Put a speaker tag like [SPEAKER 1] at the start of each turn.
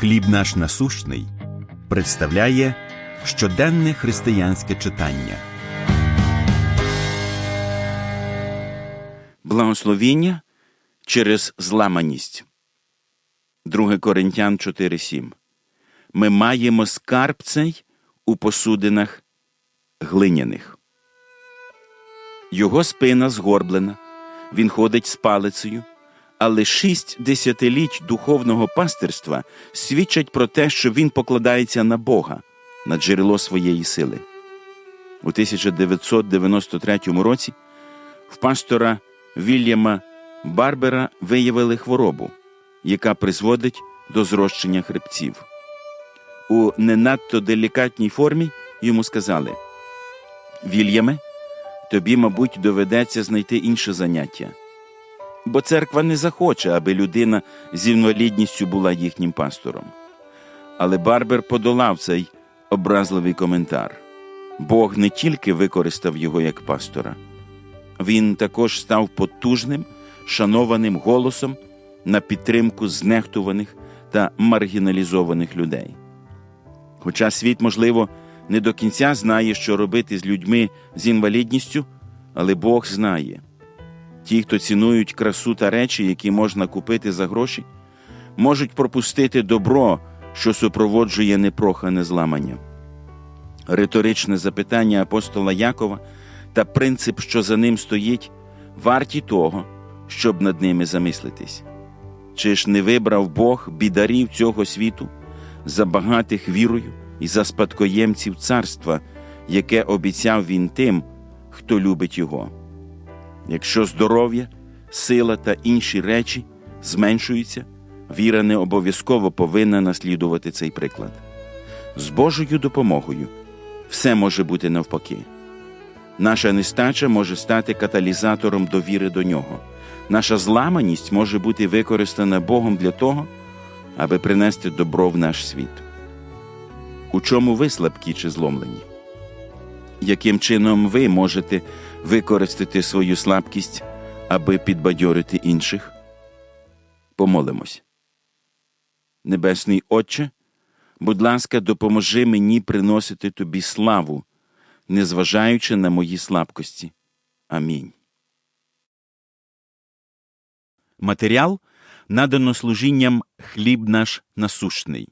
[SPEAKER 1] Хліб наш насущний представляє щоденне християнське читання.
[SPEAKER 2] Благословіння через зламаність. 2 Коринтян 4.7. Ми маємо скарб цей у посудинах глиняних. Його спина згорблена, він ходить з палицею, але шість десятиліть духовного пастирства свідчать про те, що він покладається на Бога, на джерело своєї сили. У 1993 році в пастора Вільяма Барбера виявили хворобу, яка призводить до зрощення хребців. У не надто делікатній формі йому сказали: Вільяме, тобі, мабуть, доведеться знайти інше заняття, бо церква не захоче, аби людина з інвалідністю була їхнім пастором. Але Барбер подолав цей образливий коментар. Бог не тільки використав його як пастора, він також став потужним, шанованим голосом на підтримку знехтуваних та маргіналізованих людей. Хоча світ, можливо, не до кінця знає, що робити з людьми з інвалідністю, але Бог знає. Ті, хто цінують красу та речі, які можна купити за гроші, можуть пропустити добро, що супроводжує непрохане зламання. Риторичне запитання апостола Якова та принцип, що за ним стоїть, варті того, щоб над ними замислитись. Чи ж не вибрав Бог бідарів цього світу, за багатих вірою і за спадкоємців царства, яке обіцяв він тим, хто любить його? Якщо здоров'я, сила та інші речі зменшуються, віра не обов'язково повинна наслідувати цей приклад. З Божою допомогою все може бути навпаки. Наша нестача може стати каталізатором довіри до нього. Наша зламаність може бути використана Богом для того, аби принести добро в наш світ. У чому ви слабкі чи зломлені? Яким чином ви можете використати свою слабкість, аби підбадьорити інших? Помолимось. Небесний Отче, будь ласка, допоможи мені приносити тобі славу, незважаючи на мої слабкості. Амінь.
[SPEAKER 1] Матеріал надано служінням хліб наш насущний.